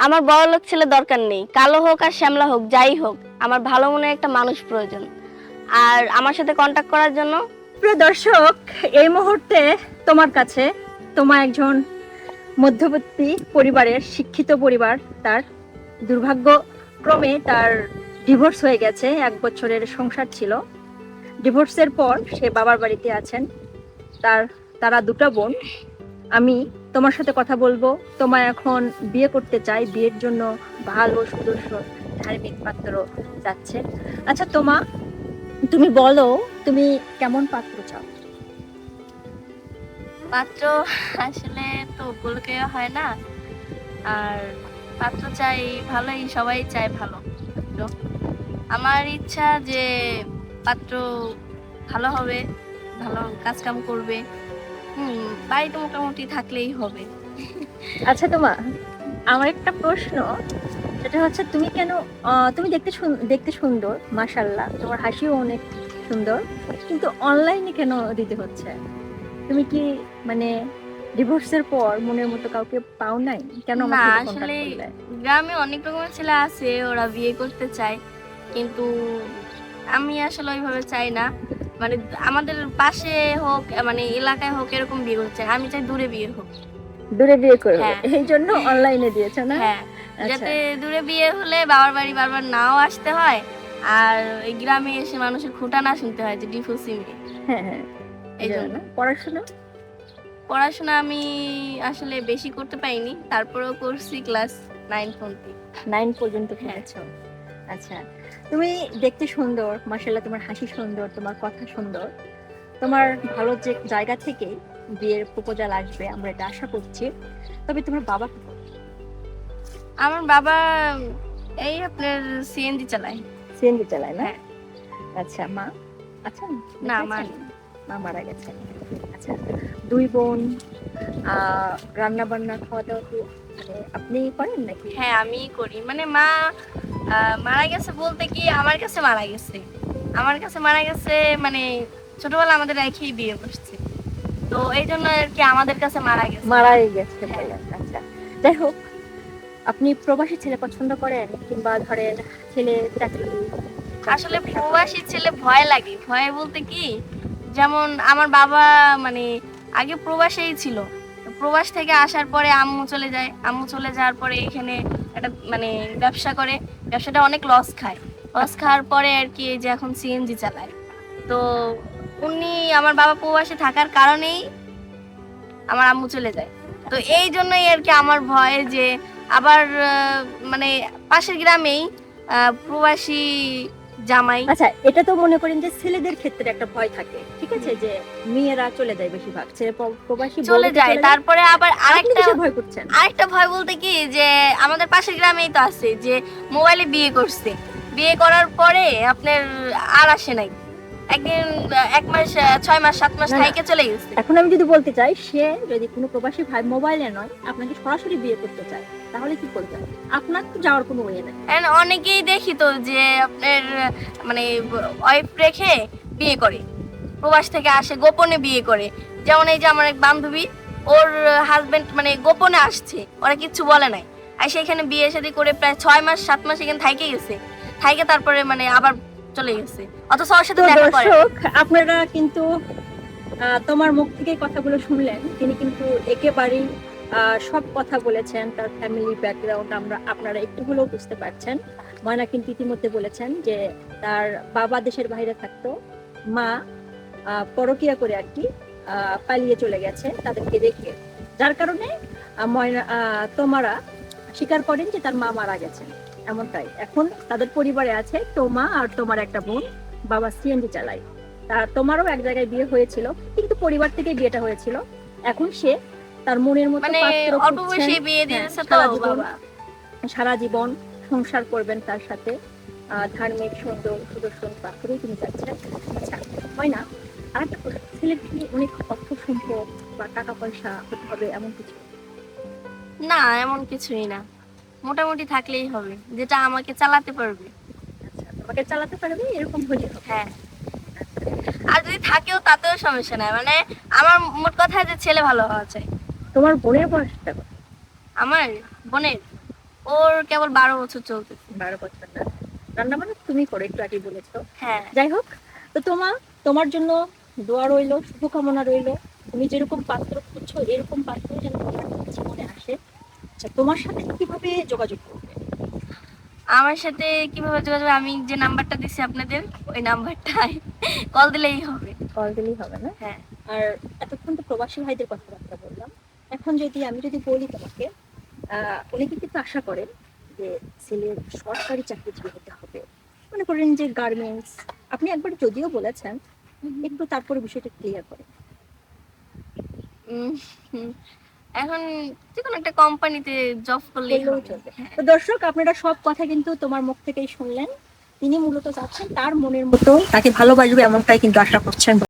আমার বড় লোক ছেলে দরকার নেই। কালো হোক আর শ্যামলা হোক, যাই হোক, আমার ভালো মনে একটা মানুষ প্রয়োজন। আর আমার সাথে কন্ট্যাক্ট করার জন্য? প্রিয় দর্শক, এই মুহূর্তে তোমার কাছে তোমার একজন মধ্যবর্তী পরিবারের শিক্ষিত পরিবার, তার দুর্ভাগ্যক্রমে তার ডিভোর্স হয়ে গেছে, এক বছরের সংসার ছিল। ডিভোর্সের পর সে বাবার বাড়িতে আছেন। তার, তারা দুটো বোন। আমি তোমার সাথে কথা বলব। তোমায় এখন বিয়ে করতে চাই। বিয়ের জন্য ভালো সুদর্শন ধার্মিক পাত্র যাচ্ছে। আচ্ছা তোমা, তুমি বলো, তুমি কেমন পাত্র চাও? পাত্র আসলে তো বলকে হয় না। আর পাত্র চাই ভালোই, সবাই চায় ভালো। আমার ইচ্ছা যে পাত্র ভালো হবে, ভালো কাজ কাম করবে। হুম বাড়িতে মোটামুটি থাকলেই হবে। আচ্ছা তোমা আমার একটা প্রশ্ন। সেটা হচ্ছে তুমি কেন তুমি দেখতে দেখতে সুন্দর মাশাল্লাহ তোমার হাসিও অনেক সুন্দর কিন্তু অনলাইনে কেন দিতে হচ্ছে? তুমি কি মানে ডিভোর্সের পর মনের মতো কাউকে পাও নাই? কেন না, আসলে গ্রামে অনেক রকমের ছেলে আছে ওরা বিয়ে করতে চায় কিন্তু আমি আসলে ওইভাবে চাই না। মানে আমাদের পাশে হোক মানে এলাকায় হোক এরকম বিয়ে করতে চাই আমি চাই দূরে বিয়ে হোক। দূরে বিয়ে করবে হ্যাঁ। এই জন্য অনলাইনে দিয়েছ না? হ্যাঁ। আচ্ছা। যাতে দূরে বিয়ে হলে বাবার বাড়ি বারবার নাও আসতে হয় আর এই গ্রামে এসে মানুষের খুঁটা না শুনতে হয় যে ডিভোর্সি মেয়ে হ্যাঁ হ্যাঁ। এই জন্য। পড়াশোনা? পড়াশোনা আমি আসলে বেশি করতে পারিনি। তারপরেও করছি ক্লাস নাইন পর্যন্ত। নাইন পর্যন্ত হ্যাঁ। আচ্ছা। তুমি দেখতে সুন্দর মাশাল্লাহ তোমার হাসি সুন্দর তোমার কথা সুন্দর। তোমার ভালো যে জায়গা থেকে বিয়ের প্রপোজাল আসবে আমরা এটা আশা করছি। তবে তোমার বাবা আমার বাবা এই আপনার সিএনজি চালায়। সিএনজি চালায় না? হ্যাঁ। আচ্ছা মা? আচ্ছা না, মা মা মারা গেছে। আচ্ছা দুই বোন রান্না বান্না খাওয়া দাওয়া মানে আপনি করেন নাকি? হ্যাঁ আমি করি। মানে মা মারা গেছে বলতে কি আমার কাছে মারা গেছে। আমার কাছে মারা গেছে মানে ছোটবেলা আমাদের একই বিয়ে করছে তো এই জন্য আর কি আমাদের কাছে মারা গেছে। মারাই গেছে হ্যাঁ। আচ্ছা। যাই হোক আপনি প্রবাসী ছেলে পছন্দ করেন কিংবা ধরেন ছেলে চাকরি? আসলে প্রবাসী ছেলে ভয় লাগে। ভয় বলতে কি যেমন আমার বাবা মানে আগে প্রবাসেই ছিল। প্রবাস থেকে আসার পরে আম্মু চলে যায়। আম্মু চলে যাওয়ার পরে এখানে একটা মানে ব্যবসা করে। ব্যবসাটা অনেক লস খায়। লস খাওয়ার পরে আর কি এই যে এখন সিএনজি চালায়। তো উনি আমার বাবা প্রবাসে থাকার কারণেই আমার আম্মু চলে যায়। তো এই জন্যই আর কি আমার ভয় যে আবার মানে পাশের গ্রামেই প্রবাসী জামাই। আচ্ছা এটা তো মনে করেন যে ছেলেদের ক্ষেত্রে একটা ভয় থাকে ঠিক আছে? যে মেয়েরা চলে যায় বেশিরভাগ ছেলে প্রবাসী চলে যায়। তারপরে আবার আরেকটা ভয় করছেন। আরেকটা ভয় বলতে কি যে আমাদের পাশের গ্রামেই তো আছে যে মোবাইলে বিয়ে করছে। বিয়ে করার পরে আপনার আর আসে নাই। একদিন এক মাস ছয় মাস সাত মাস। থাইকে চলে গেছে। এখন আমি যদি বলতে চাই সে যদি কোনো প্রবাসী ভাই মোবাইলে নয় আপনাকে সরাসরি বিয়ে করতে চায়। তাহলে কি করবেন আপনার তো যাওয়ার কোনো ওয়ে নেই। অনেকেই দেখি তো যে আপনার মানে ওয়াইফ রেখে বিয়ে করে। প্রবাস থেকে আসে গোপনে বিয়ে করে। যেমন এই যে আমার এক বান্ধবী ওর হাজবেন্ড মানে গোপনে আসছে ওরা কিচ্ছু বলে নাই। আর সেখানে বিয়ে শাদী করে প্রায় ছয় মাস সাত মাস এখানে থাইকে গেছে। থাইকে তারপরে মানে আবার চলে গেছে। অথচ ওর সাথে দেখা করে। আপনারা কিন্তু তোমার মুখ থেকে কথাগুলো শুনলেন। তিনি কিন্তু একেবারেই সব কথা বলেছেন, তার ফ্যামিলি ব্যাকগ্রাউন্ড আমরা, আপনারা একটু হলেও বুঝতে পারছেন। ময়না কিন্তু ইতিমধ্যে বলেছেন যে তার বাবা দেশের বাইরে থাকতো, মা পরকিয়া করে আর কি পালিয়ে চলে গেছে তাদেরকে রেখে যার কারণে ময়না তোমারা স্বীকার করেন যে তার মা মারা গেছেন। এমনটাই। এখন তাদের পরিবারে আছে তোমা আর তোমার একটা বোন, বাবা সিএনজি চালায়। তা তোমারও এক জায়গায় বিয়ে হয়েছিল, কিন্তু পরিবার থেকে বিয়েটা হয়েছিল। এখন সে তার মনের মতো মানে অল্প খুঁজছেন। বয়সে বিয়ে হ্যাঁ, দিয়েছে তো সারা জীবন বাবা সারা জীবন সংসার করবেন তার সাথে। ধার্মিক সুন্দর সুদর্শন পাত্রই তিনি চাচ্ছেন আচ্ছা হয় না আর একটা কি অনেক অর্থ সম্পদ বা টাকা পয়সা হতে হবে এমন কিছু? না এমন কিছুই না। মোটামুটি থাকলেই হবে যেটা আমাকে চালাতে পারবে। আচ্ছা তোমাকে চালাতে পারবে এরকম হলে হ্যাঁ। আর যদি থাকেও তাতেও সমস্যা নাই মানে আমার মোট কথা যে ছেলে ভালো হওয়া চাই। তোমার বোনের বয়সটা কত? আমার বোনের? ওর কেবল বারো বছর চলতেছে। বারো বছর না। রান্না বান্না তুমি করো একটু আগে বলেছ। হ্যাঁ। যাই হোক তো তোমা তোমার জন্য দোয়া রইল শুভকামনা রইল। তুমি যেরকম পাত্র খুঁজছো এরকম পাত্র যেন তোমার জীবনে আসে। আচ্ছা তোমার সাথে কীভাবে যোগাযোগ করবে? আমার সাথে কীভাবে যোগাযোগ আমি যে নাম্বারটা দিছি আপনাদের ওই নাম্বারটায় কল দিলেই হবে। কল দিলেই হবে না? হ্যাঁ। আর এতক্ষণ তো প্রবাসী ভাইদের কথাবার্তা বললাম এখন যদি আমি যদি বলি তোমাকে অনেকে কিন্তু আশা করেন যে ছেলের সরকারি চাকরিজীবী হতে হবে মনে করেন যে গার্মেন্টস আপনি একবার যদিও বলেছেন একটু তারপরে বিষয়টা ক্লিয়ার করেন। এখন যে কোনো একটা কোম্পানিতে জব। হ্যাঁ। তো দর্শক আপনারা সব কথা কিন্তু তোমার মুখ থেকেই শুনলেন তিনি মূলত চাচ্ছেন তার মনের মতো তাকে ভালোবাসবে এমনটাই কিন্তু আশা করছেন